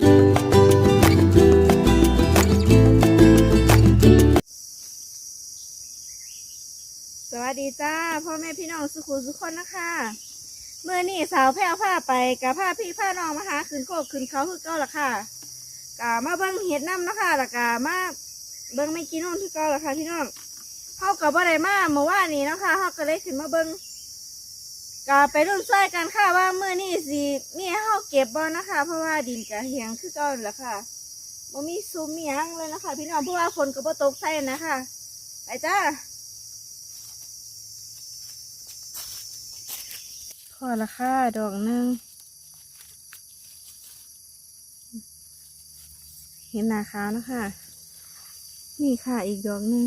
สวัสดีจ้าพ่อแม่พี่น้องสุขุมสุขคนนะคะเมื่อนี่สาวแพรวผ้าไปกับผ้าพี่ผ้าน้องมาหาขึ้นโคกขึ้นเขาคือเก่าละค่ะกะมาเบิ้งเห็ดน้ำนะคะแล้วกะมาเบิ้งไม่กินนู่นคือเก่าละค่ะพี่น้องเขากับบ่ได้มาเมื่อวานนี้นะคะเขาก็เลยขึ้นมาเบิ้ง กะไปรุ่นไส้กันค่ะว่าเมื่อนี่สินี่เขาเก็บบ่นะคะ เพราะว่าดินกะเหียงคือเก่าละค่ะบ่มีซุ้มมีหยังเลยนะคะ พี่น้องเพราะว่าฝนก็บ่ตกใส่นะคะไปจ้าขอละค่ะดอกหนึ่งเห็นหนาขาวนะคะ นี่ค่ะอีกดอกหนึ่ง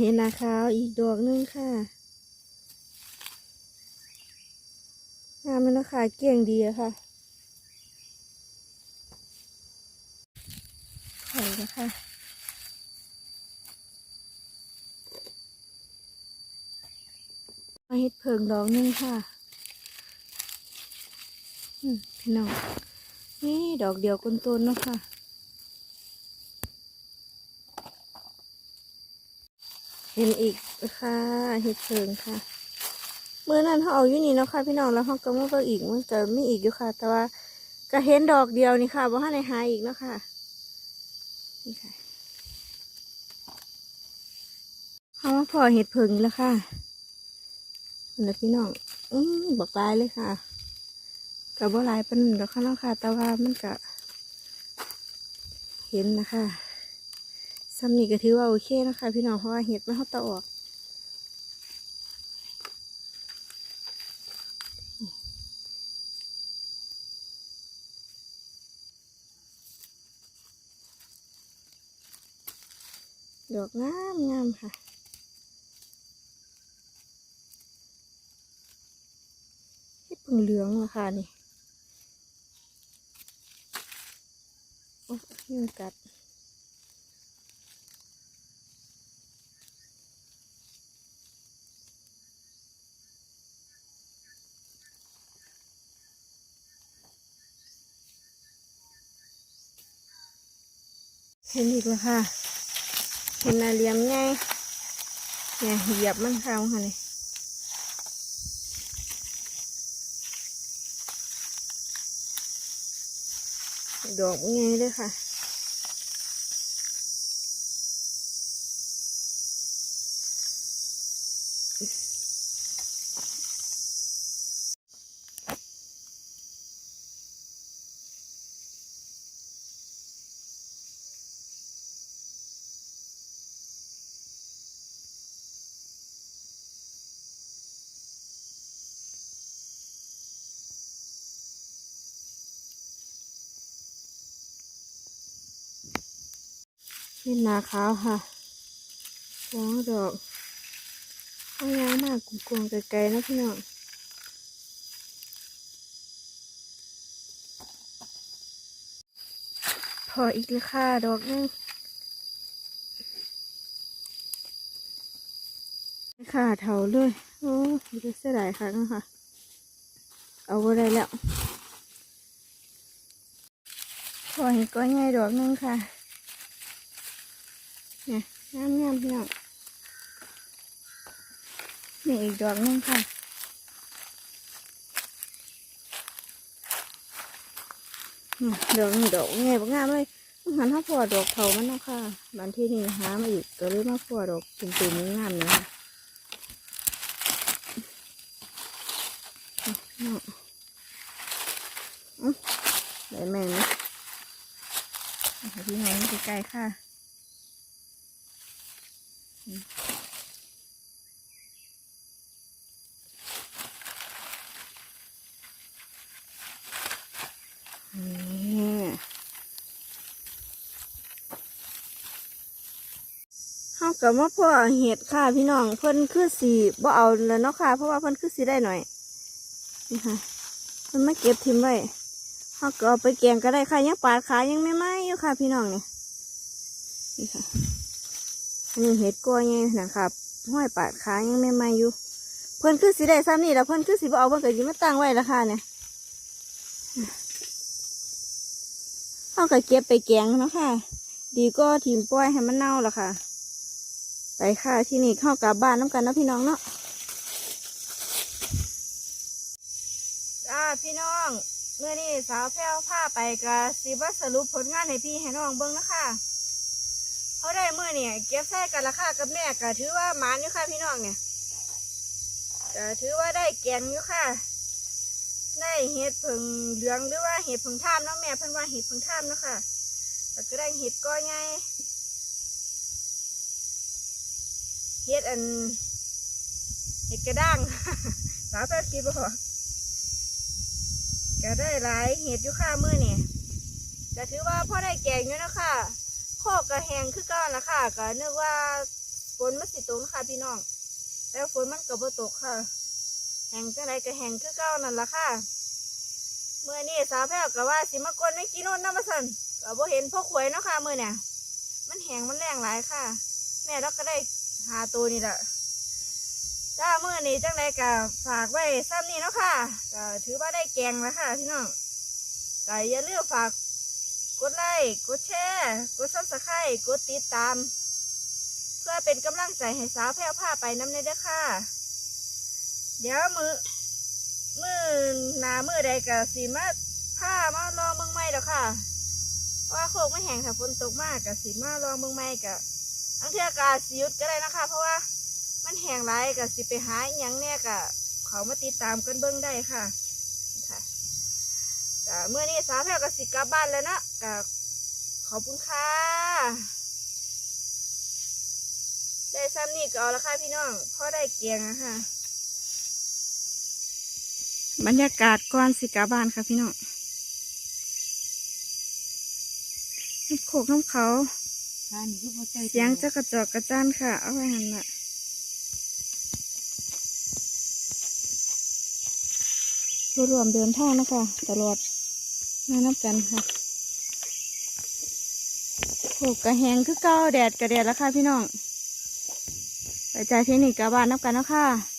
เห็นนาขาวอีกดอกหนึ่งค่ะงามเลยนะคะเกี่ยงดีอะค่ะขอยนะคะมาเฮ็ดเพิงดอกหนึงค่ะอืมพี่น้องนี่ดอกเดียวก้นต้นเนาะค่ะ เห็นอีกค่ะเห็ดเพิงค่ะเมื่อนั้นเขาเอาอยู่นี่เนาะค่ะพี่น้องแล้วเขาก็มาเบิ่งอีกมันจะมีอีกอยู่ค่ะ แต่ว่าก็เห็นดอกเดียวนี่ค่ะว่าให้ในหาอีกเนาะค่ะนี่ค่ะเขามาพอเห็ดเพิงแล้วค่ะนี่นะพี่น้องอืมบอกลายเลยค่ะกับว่าลายเป็นดอกข้างนอกค่ะ แต่ว่ามันก็เห็นนะคะ ซ้ำนี่ก็ถือว่าโอเคนะคะ พี่น้องเพราะว่าเห็ดไมันเขาตะออกดอกงามงามค่ะที่เพิ่งเหลืองอะค่ะนี่ โอ้ยกัด เห็นอีกแล้วค่ะ เห็นนาเลียมไงเนี่ยเหยียบมันเข้าค่ะนี่ดอกไงเลยค่ะ เห็นนาขาวค่ะสองดอกเอายางมากกวงๆไกลๆนะพี่น้องพออีกแล้วค่ะดอกนึงค่ะเถาเลยโอ้ยเสียดายค่ะนะคะเอาไว้ได้แล้วพอเห็นก้อนใหญ่ดอกนึงค่ะ นี่ยงามงามพี่น้องนี่อีกดอกนึงค่ะดอกดอกไงบงามเลยต้องหันถ้าพอดอกเถามันเนาะค่ะบางที่นี่หามาอีกก็เลยมาพอดอกตุ่มๆงามเนี่ยค่ะอืมอืมได้แม่ไหมเอาให้พี่น้องใกล้ๆค่ะ เฮากับมาพ่อเห็ดค่ะพี่น้องเพิ่นคือสีบ่เอาแล้วเนาะค่ะ เพราะว่าเพิ่นคือสีได้หน่อยนี่ค่ะเพิ่นมาเก็บทิมไว้เขาก็เอาไปแกงก็ได้ค่ะยังปาดขายังไม่ไหม้อยู่ค่ะ พี่น้องเนี่ยนี่ค่ะ นนี้เห็ดกล้วยไงนะครับห้อยปาดขายังไม่ม้อยู่ เพิ่อนคือสีได้ซ้ำนี่แล้วเพิ่อนคือสีบเอาเพิ่อนก็ยิ้มาตั้งไว้แล้วค่ะเนี่ยเขาก็เก็บไปแกงนะค่ะ ดีก็ทีมปล่อยให้มันเน่าละค่ะ ไปค่ะที่นี่เข้ากลับบ้านน้ำกันนะพี่น้องเนาะจ้าพี่น้องเมื่อนี้สาวแพ้วผ้าไปกะสิว่าสรุปผลงานให้พี่ให้น้องเบิ้งนะคะ เขาได้เมื่อเนี่ยเก็บใส่กันราคากับแม่ก็ถือว่าหมานอยู่ค่ะพี่น้องเนี่ยก็ถือว่าได้แกงอยู่ค่ะ ได้เห็ดผึ่งเหลืองหรือว่าเห็ดผึ่งท่ามเนาะแม่เพิ่นว่าเห็ดผึ่งท่ามเนาะค่ะแล้วก็ได้เห็ดก้อยไงเฮ็ดอันเฮ็ดกระด้างสาวแป๊บคิดบ่ก็ได้หลายเห็ดอยู่ค่ะมื้อเนี่ยก็ถือว่าพ่อได้แกงอยู่นะค่ะ โคกกระแหงคือเก่อนละค่ะก็นึกว่าฝนมันสิตกนะคะพี่น้อง แต่ฝนมันก็บ่ตกค่ะ แหงจังไดก็แหงคือเก่านั่นละค่ะเมื่อนี้สาวแพ้วก็ว่าสิมากวนไม่กินนู่นน้ำมาสั่นก็บ่เห็นพ่อขวยเนาะค่ะมื้อเนี่ยมันแหงมันแรงหลายค่ะ แม่เราก็ได้หาตัวนี่แหละจ้าเมื่อนี้จังไรก็ฝากไว้ซ้ำนี่เนาะค่ะก็ถือว่าได้แกงแล้วค่ะพี่น้องก็อย่าลืมฝาก กดไลค์กดแชร์กดซับสไครต์กดติดตาม เพื่อเป็นกำลังใจให้สาวแพร่วผ้าไปน้ำในเด้อค่ะ เดี๋ยวมือมือหนามือใดก็สีมาผ้ามาลองเมืองใหม่แล้วค่ะ ว่าโคกไม่แห้งถ้าฝนตกมากก็สีมาลองเมืองใหม่ก็อังเทือกาสิยุดก็ได้นะคะ เพราะว่ามันแห้งไรกับสิไปหาอหยังเนี่ยกะเขามาติดตามกันเบิ้งได้ค่ะ เมื่อนี้สาวแพรกับสิกลับบ้านแล้วนะกะขอบคุณค่ะได้ซ้ำนี่ก็เอาละค่ะพี่น้องพอได้เกียงอะค่ะ บรรยากาศก่อนสิกลับบ้านค่ะพี่น้องน้ำโขกน้ำเขาเสียงจะกระจอกกระจ้านค่ะ เอาไว้หันละรวมเดินทางนะคะ ตลอด มานับกันค่ะโขกกระแหงคือเก้าแดดกระแดดแล้วค่ะพี่น้องไปใจายที่นี่กระบบ้านนับกันแล้วค่ะ